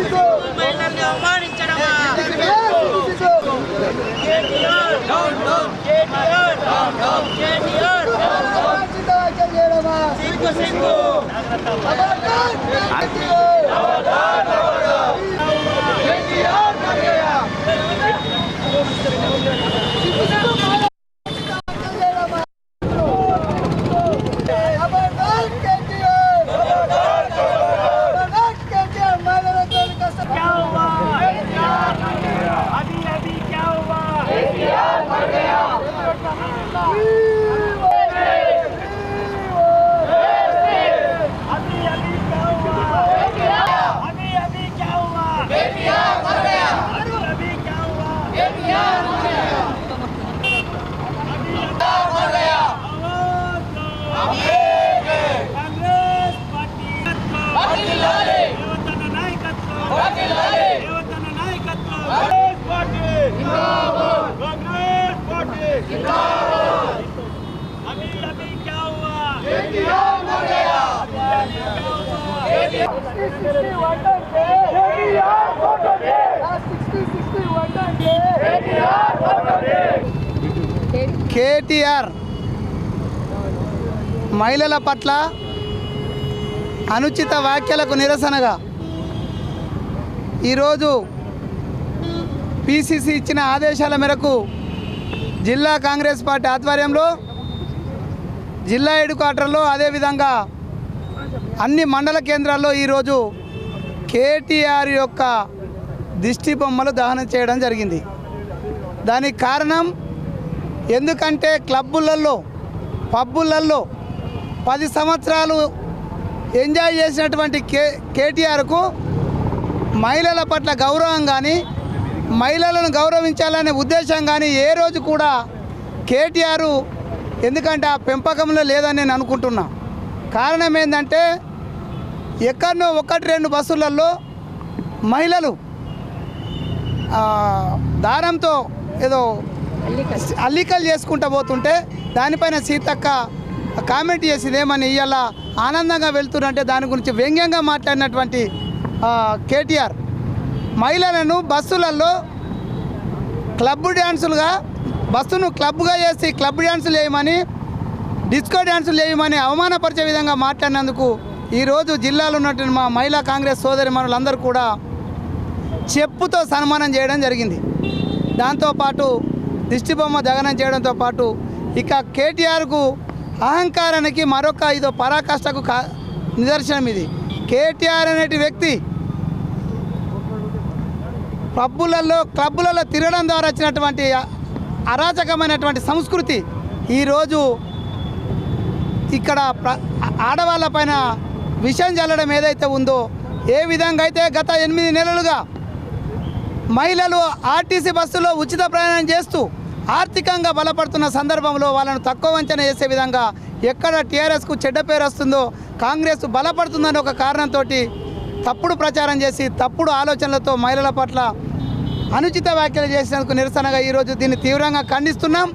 Abandon! Abandon! Abandon! KTR మహిళల పట్ల అనుచిత వ్యాఖ్యలకు నిరసనగా ఈరోజు పిసిసి ఇచ్చిన ఆదేశాల మేరకు జిల్లా కాంగ్రెస్ పార్టీ ఆధ్వర్యంలో జిల్లా హెడ్ క్వార్టర్లో అదేవిధంగా అన్ని మండల కేంద్రాల్లో ఈరోజు కేటీఆర్ యొక్క దిష్టి బొమ్మలు దహనం చేయడం జరిగింది. దానికి కారణం ఎందుకంటే క్లబ్బులలో పబ్బులలో పది సంవత్సరాలు ఎంజాయ్ చేసినటువంటి కే కేటీఆర్కు మహిళల పట్ల గౌరవం కానీ మహిళలను గౌరవించాలనే ఉద్దేశం కానీ ఏ రోజు కూడా కేటీఆర్ ఎందుకంటే ఆ పెంపకంలో లేదని నేను అనుకుంటున్నా. కారణం ఏంటంటే ఎక్కడనో ఒకటి రెండు బస్సులలో మహిళలు దారంతో ఏదో అల్లికలు చేసుకుంటూ పోతుంటే దానిపైన సీతక్క కామెంట్ చేసింది ఏమని ఇవాళ ఆనందంగా వెళ్తున్నంటే దాని గురించి వ్యంగ్యంగా మాట్లాడినటువంటి కేటీఆర్. మహిళలను బస్సులలో క్లబ్ డ్యాన్సులుగా బస్సును క్లబ్గా చేసి క్లబ్ డ్యాన్సులు వేయమని డిస్కో డ్యాన్సులు వేయమని అవమానపరిచే విధంగా మాట్లాడినందుకు ఈరోజు జిల్లాలో ఉన్నటువంటి మా మహిళా కాంగ్రెస్ సోదరి మనులందరూ కూడా చెప్పుతో సన్మానం చేయడం జరిగింది. దాంతోపాటు దిష్టిబొమ్మ దగనం చేయడంతో పాటు ఇక కేటీఆర్కు అహంకారానికి మరొక ఇదో పరాకాష్ఠకు కా నిదర్శనం ఇది. కేటీఆర్ అనేటి వ్యక్తి పబ్బులలో క్లబ్బులలో తిరగడం ద్వారా వచ్చినటువంటి అరాచకమైనటువంటి సంస్కృతి ఈరోజు ఇక్కడ ప్ర ఆడవాళ్ళ పైన విషం చల్లడం ఏదైతే ఉందో ఏ విధంగా అయితే గత ఎనిమిది నెలలుగా మహిళలు ఆర్టీసీ బస్సులో ఉచిత ప్రయాణం చేస్తూ ఆర్థికంగా బలపడుతున్న సందర్భంలో వాళ్ళను తక్కువ అంచనా చేసే విధంగా ఎక్కడ టీఆర్ఎస్కు చెడ్డ పేరు వస్తుందో కాంగ్రెస్ బలపడుతుందని ఒక కారణంతో తప్పుడు ప్రచారం చేసి తప్పుడు ఆలోచనలతో మహిళల పట్ల అనుచిత వ్యాఖ్యలు చేసినందుకు నిరసనగా ఈరోజు దీన్ని తీవ్రంగా ఖండిస్తున్నాం.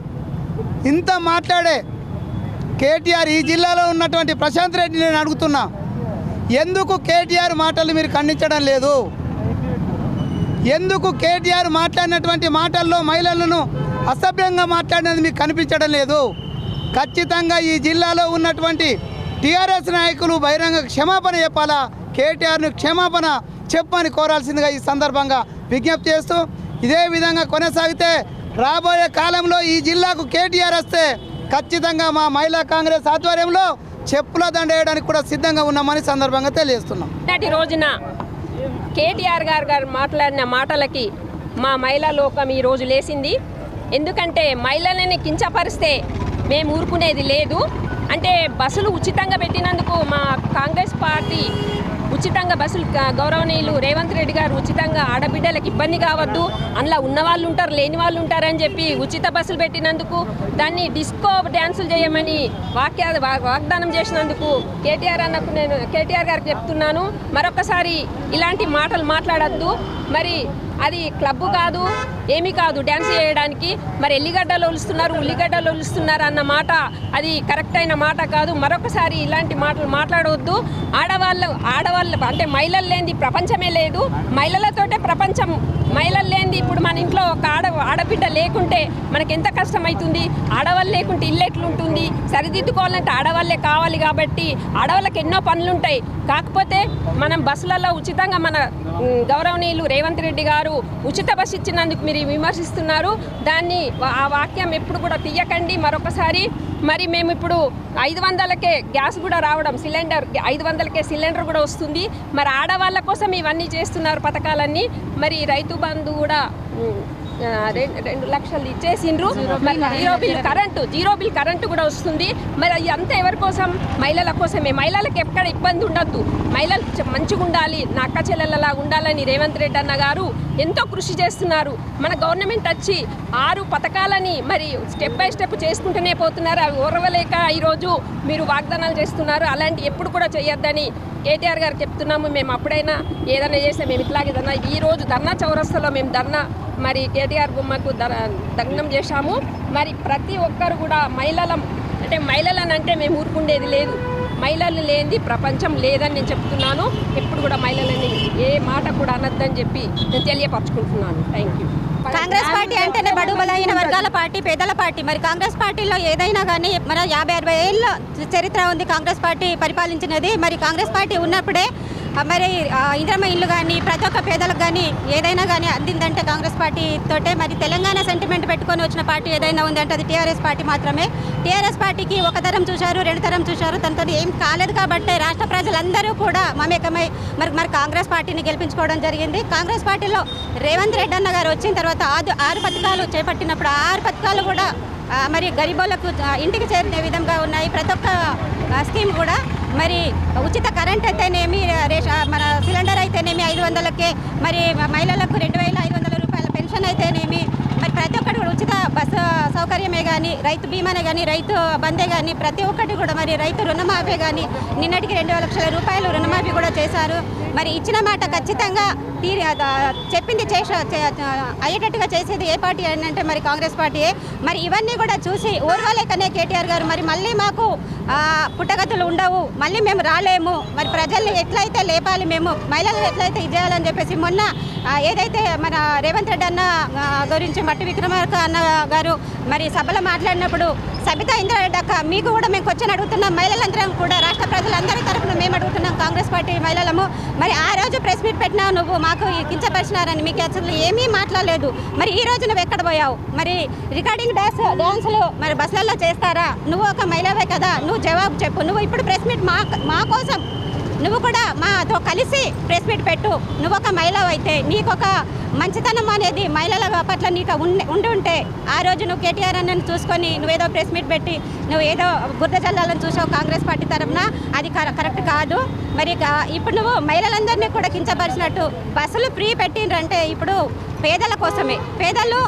ఇంత మాట్లాడే కేటీఆర్ ఈ జిల్లాలో ఉన్నటువంటి ప్రశాంత్ రెడ్డి నేను అడుగుతున్నా. ఎందుకు కేటీఆర్ మాటలు మీరు ఖండించడం లేదు? ఎందుకు కేటీఆర్ మాట్లాడినటువంటి మాటల్లో మహిళలను అసభ్యంగా మాట్లాడినది మీకు కనిపించడం లేదు? ఖచ్చితంగా ఈ జిల్లాలో ఉన్నటువంటి టీఆర్ఎస్ నాయకులు బహిరంగ క్షమాపణ చెప్పాలా? కేటీఆర్ను క్షమాపణ చెప్పని కోరాల్సిందిగా ఈ సందర్భంగా విజ్ఞప్తి చేస్తూ ఇదే విధంగా కొనసాగితే రాబోయే కాలంలో ఈ జిల్లాకు కేటీఆర్ వస్తే ఖచ్చితంగా మా మహిళా కాంగ్రెస్ ఆధ్వర్యంలో చెప్పుల దండ వేయడానికి కూడా సిద్ధంగా ఉన్నామని సందర్భంగా తెలియజేస్తున్నాం. నాటి రోజున కేటీఆర్ గారు గారు మాట్లాడిన మాటలకి మా మహిళా లోకం ఈ రోజు లేచింది. ఎందుకంటే మహిళలని కించపరిస్తే మేము ఊరుకునేది లేదు. అంటే బస్సులు ఉచితంగా పెట్టినందుకు మా కాంగ్రెస్ పార్టీ ఉచితంగా బస్సులు గౌరవనీయులు రేవంత్ రెడ్డి గారు ఉచితంగా ఆడబిడ్డలకు ఇబ్బంది కావద్దు అందులో ఉన్న వాళ్ళు ఉంటారు లేని వాళ్ళు ఉంటారని చెప్పి ఉచిత బస్సులు పెట్టినందుకు దాన్ని డిస్కో డ్యాన్సులు చేయమని వాక్య వా- వాగ్దానం చేసినందుకు కేటీఆర్ అన్నకు నేను కేటీఆర్ గారికి చెప్తున్నాను. మరొకసారి ఇలాంటి మాటలు మాట్లాడద్దు. మరి అది క్లబ్ కాదు ఏమీ కాదు. డ్యాన్స్ చేయడానికి మరి ఎల్లిగడ్డలు ఒలుస్తున్నారు ఉల్లిగడ్డలు ఒలుస్తున్నారు అన్న మాట అది కరెక్ట్ అయిన మాట కాదు. మరొకసారి ఇలాంటి మాటలు మాట్లాడవద్దు ఆడవాళ్ళు ఆడవాళ్ళు అంటే మహిళలు లేనిది ప్రపంచమే లేదు. మహిళలతోటే ప్రపంచం. మహిళలు లేనిది ఇప్పుడు మన ఇంట్లో ఒక ఆడ ఆడబిడ్డ లేకుంటే మనకి ఎంత కష్టమవుతుంది ఆడవాళ్ళు లేకుంటే ఇల్లు ఎట్లుంటుంది? సరిదిద్దుకోవాలంటే ఆడవాళ్ళే కావాలి కాబట్టి ఆడవాళ్ళకి ఎన్నో పనులుంటాయి. కాకపోతే మనం బస్సులలో ఉచితంగా మన గౌరవనీయులు రేవంత్ రెడ్డి గారు ఉచిత బస్సు ఇచ్చినందుకు మీరు విమర్శిస్తున్నారు. దాన్ని ఆ వాక్యం ఎప్పుడు కూడా తీయకండి. మరొకసారి మరి మేము ఇప్పుడు ఐదు వందలకే గ్యాస్ కూడా రావడం సిలిండర్ ఐదు వందలకే సిలిండర్ కూడా వస్తుంది. మరి ఆడవాళ్ళ కోసం ఇవన్నీ చేస్తున్నారు పథకాలన్నీ. మరి రైతు బంధు కూడా రెండు లక్షలు ఇచ్చేసిండ్రు. మరి zero bill current zero bill current కూడా వస్తుంది. మరి అది అంతా ఎవరి కోసం? మహిళల కోసమే. మహిళలకు ఎక్కడ ఇబ్బంది ఉండొద్దు. మహిళలు మంచిగా ఉండాలి నా అక్క చెల్లెలలా ఉండాలని రేవంత్ రెడ్డి అన్న గారు ఎంతో కృషి చేస్తున్నారు. మన గవర్నమెంట్ వచ్చి ఆరు పథకాలని మరి స్టెప్ బై స్టెప్ చేసుకుంటూనే పోతున్నారు. అవి ఓర్వలేక ఈరోజు మీరు వాగ్దానాలు చేస్తున్నారు. అలాంటి ఎప్పుడు కూడా చేయొద్దని కేటీఆర్ గారు చెప్తున్నాము. మేము అప్పుడైనా ఏదైనా చేస్తే మేము ఇట్లాగే ధర్నా ఈరోజు ధర్నా చౌరస్తాలో మేము ధర్నా మరి కేటీఆర్ బొమ్మకు ధర దగ్నం చేశాము. మరి ప్రతి ఒక్కరు కూడా మహిళల అంటే మహిళలను అంటే మేము ఊరుకుండేది లేదు. మహిళలు లేనిది ప్రపంచం లేదని నేను చెప్తున్నాను. ఎప్పుడు కూడా మహిళలని ఏ మాట కూడా అనొద్దని చెప్పి నేను తెలియపరచుకుంటున్నాను. థ్యాంక్ యూ కాంగ్రెస్ పార్టీ అంటేనే బడు బలహీన వర్గాల పార్టీ పేదల పార్టీ. మరి కాంగ్రెస్ పార్టీలో ఏదైనా కానీ మన యాభై అరవై ఏళ్ళ చరిత్ర ఉంది కాంగ్రెస్ పార్టీ పరిపాలించినది. మరి కాంగ్రెస్ పార్టీ ఉన్నప్పుడే మరి ఇంద్రమ్మ ఇల్లు కానీ ప్రతి ఒక్క పేదలకు కానీ ఏదైనా కానీ అందిందంటే కాంగ్రెస్ పార్టీ తోటే మరి తెలంగాణ సెంటిమెంట్ పెట్టుకొని వచ్చిన పార్టీ ఏదైనా ఉందంటే అది టీఆర్ఎస్ పార్టీ మాత్రమే. టీఆర్ఎస్ పార్టీకి ఒక తరం చూశారు రెండు తరం చూశారు తనతో ఏం కాలేదు కాబట్టి రాష్ట్ర ప్రజలందరూ కూడా మమేకమై మరి మరి కాంగ్రెస్ పార్టీని గెలిపించుకోవడం జరిగింది. కాంగ్రెస్ పార్టీలో రేవంత్ రెడ్డి అన్న గారు వచ్చిన తర్వాత ఆరు ఆరు పథకాలు చేపట్టినప్పుడు ఆరు పథకాలు కూడా మరి గరీబులకు ఇంటికి చేరిన విధంగా ఉన్నాయి. ప్రతి ఒక్క స్కీమ్ కూడా మరి ఉచిత కరెంట్ అయితేనేమి రేష మన సిలిండర్ అయితేనేమి ఐదు వందలకే మరి మహిళలకు రెండు వేల ఐదు వందల రూపాయల పెన్షన్ అయితేనేమి మరి ప్రతి ఒక్కటి కూడా ఉచిత బస్సు సౌకర్యమే కానీ రైతు బీమానే కానీ రైతు బందే కానీ ప్రతి ఒక్కటి కూడా మరి రైతు రుణమాఫీ కానీ నిన్నటికి రెండు లక్షల రూపాయలు రుణమాఫీ కూడా చేశారు. మరి ఇచ్చిన మాట ఖచ్చితంగా చెప్పింది చేస చే- అయ్యేటట్టుగా చేసేది ఏ పార్టీ అని అంటే మరి కాంగ్రెస్ పార్టీయే. మరి ఇవన్నీ కూడా చూసి ఓర్వలేకనే కేటీఆర్ గారు మరి మళ్ళీ మాకు పుట్టగతులు ఉండవు. మళ్ళీ మేము రాలేము. మరి ప్రజల్ని ఎట్లయితే లేపాలి మేము మహిళలు ఎట్లయితే ఇది చెప్పేసి మొన్న ఏదైతే మన రేవంత్ రెడ్డి అన్న గురించి మట్టి విక్రమార్క అన్న గారు మరి సభలో మాట్లాడినప్పుడు సబితా ఇంద్రారెడ్డి అక్క మీకు కూడా మేము క్వశ్చన్ అడుగుతున్నాం. మహిళలందరం కూడా రాష్ట్ర ప్రజలందరి తరఫున మేము అడుగుతున్నాం కాంగ్రెస్ పార్టీ మహిళలము. మరి ఆ రోజు ప్రెస్ మీట్ పెట్టినావు నువ్వు మాకు కించపరిచినారని మీకు అసలు ఏమీ మాట్లాడలేదు. మరి ఈ రోజు నువ్వు ఎక్కడ పోయావు? మరి రికార్డింగ్ డాన్స్ డాన్సులు మరి బస్సులలో చేస్తారా? నువ్వు ఒక మహిళవే కదా నువ్వు జవాబు చెప్పు. నువ్వు ఇప్పుడు ప్రెస్ మీట్ మా మా కోసం నువ్వు కూడా మాతో కలిసి ప్రెస్ మీట్ పెట్టు. నువ్వు ఒక మహిళ అయితే నీకు ఒక మంచితనం అనేది మహిళల పట్ల నీకు ఉండి ఉండి ఉంటే ఆ రోజు నువ్వు కేటీఆర్ అన్నను చూసుకొని నువ్వేదో ప్రెస్ మీట్ పెట్టి నువ్వు ఏదో బురద జల్లాలను చూసావు కాంగ్రెస్ పార్టీ తరఫున అది కర- కరెక్ట్ కాదు. మరి కా- ఇప్పుడు నువ్వు మహిళలందరినీ కూడా కించపరిచినట్టు బస్సులు ఫ్రీ పెట్టిండ్రంటే ఇప్పుడు పేదల కోసమే. పేదలు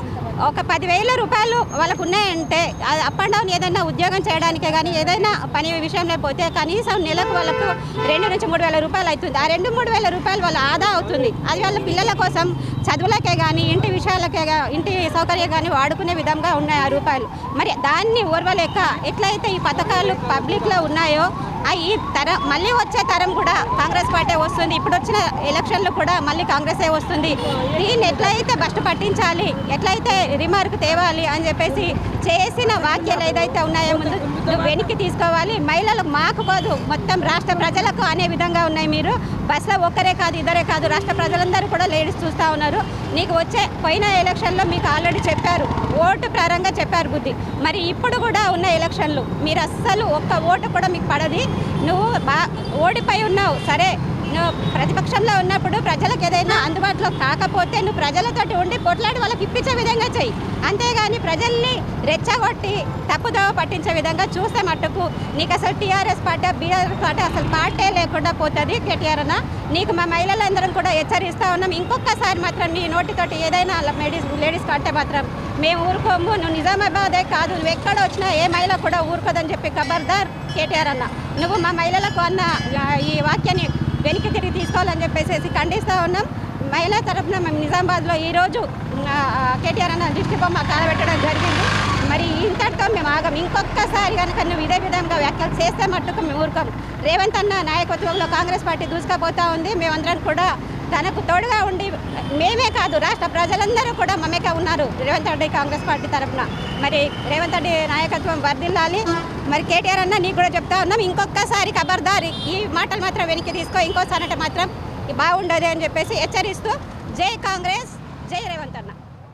ఒక పదివేల రూపాయలు వాళ్ళకు ఉన్నాయంటే అప్ అండ్ డౌన్ ఏదైనా ఉద్యోగం చేయడానికే కానీ ఏదైనా పని విషయంలో పోతే కనీసం నెలకు వాళ్ళకు రెండు నుంచి మూడు వేల రూపాయలు అవుతుంది ఆ రెండు మూడు వేల రూపాయలు వాళ్ళ ఆదా అవుతుంది. అది వాళ్ళ పిల్లల కోసం చదువులకే కానీ ఇంటి విషయాలకే ఇంటి సౌకర్యం కానీ వాడుకునే విధంగా ఉన్నాయి ఆ రూపాయలు. మరి దాన్ని ఓర్వలేక ఎట్లయితే ఈ పథకాలు పబ్లిక్లో ఉన్నాయో ఈ తరం మళ్ళీ వచ్చే తరం కూడా కాంగ్రెస్ పార్టీ వస్తుంది. ఇప్పుడు వచ్చిన ఎలక్షన్లు కూడా మళ్ళీ కాంగ్రెసే వస్తుంది. దీన్ని ఎట్లయితే బస్ట్ పట్టించాలి ఎట్లయితే రిమార్క్ తేవాలి అని చెప్పేసి చేసిన వాక్యాలు ఏదైతే ఉన్నాయో ముందు నువ్వు వెనక్కి తీసుకోవాలి. మహిళలకు మాకు కాదు మొత్తం రాష్ట్ర ప్రజలకు అనే విధంగా ఉన్నాయి మీరు. బస్సులో ఒక్కరే కాదు ఇద్దరే కాదు రాష్ట్ర ప్రజలందరూ కూడా లేడీస్ చూస్తూ ఉన్నారు. నీకు వచ్చే పోయిన ఎలక్షన్లో మీకు ఆల్రెడీ చెప్పారు ఓటు ప్రారంగా చెప్పారు బుద్ధి. మరి ఇప్పుడు కూడా ఉన్న ఎలక్షన్లు మీరు అస్సలు ఒక్క ఓటు కూడా మీకు పడది. నువ్వు బా ఓడిపోయి ఉన్నావు సరే నువ్వు ప్రతిపక్షంలో ఉన్నప్పుడు ప్రజలకు ఏదైనా అందుబాటులో కాకపోతే నువ్వు ప్రజలతోటి ఉండి కొట్లాడి వాళ్ళకి ఇప్పించే విధంగా చెయ్యి. అంతేగాని ప్రజల్ని రెచ్చగొట్టి తప్పుదోవ పట్టించే విధంగా చూస్తే మట్టుకు నీకు అసలు టీఆర్ఎస్ పార్టీ బీఆర్ఎస్ పార్టీ అసలు పార్టీ లేకుండా పోతుంది కేటీఆర్ అన్న. నీకు మా మహిళలందరం కూడా హెచ్చరిస్తా ఉన్నాం. ఇంకొకసారి మాత్రం నీ నోటితోటి ఏదైనా లేడీస్ లేడీస్ కంటే మాత్రం మేము ఊరుకోము. నువ్వు నిజామాబాదే కాదు. నువ్వు ఎక్కడ వచ్చినా ఏ మహిళ కూడా ఊరుకోదని చెప్పి ఖబర్దార్ కేటీఆర్ అన్న. నువ్వు మా మహిళలకు అన్న ఈ వాక్యాన్ని వెనక్కి తిరిగి తీసుకోవాలని చెప్పేసి ఖండిస్తూ ఉన్నాం. మహిళా తరఫున మేము నిజామాబాద్లో ఈరోజు కేటీఆర్ అన్న దిష్టి బొమ్మ కాలబెట్టడం జరిగింది. మరి ఇంతటితో మేము ఆగం. ఇంకొకసారి కనుక నువ్వు ఇదే విధంగా వ్యాఖ్యలు చేస్తే మట్టుకు మేము ఊరుకోం. రేవంత్ అన్న నాయకత్వంలో కాంగ్రెస్ పార్టీ దూసుకుపోతా ఉంది. మేమందరం కూడా తనకు తోడుగా ఉండి మేమే కాదు రాష్ట్ర ప్రజలందరూ కూడా మమ్మేగా ఉన్నారు రేవంత్ రెడ్డి కాంగ్రెస్ పార్టీ తరఫున. మరి రేవంత్ రెడ్డి నాయకత్వం వర్ధిల్లాలి. మరి కేటీఆర్ అన్న నీకు కూడా చెప్తా ఉన్నాం ఇంకొకసారి ఖబర్దారి ఈ మాటలు మాత్రం వెనక్కి తీసుకో ఇంకోసారి అంటే మాత్రం బాగుండదు అని చెప్పేసి హెచ్చరిస్తూ జై కాంగ్రెస్ జై రేవంత్ అన్న.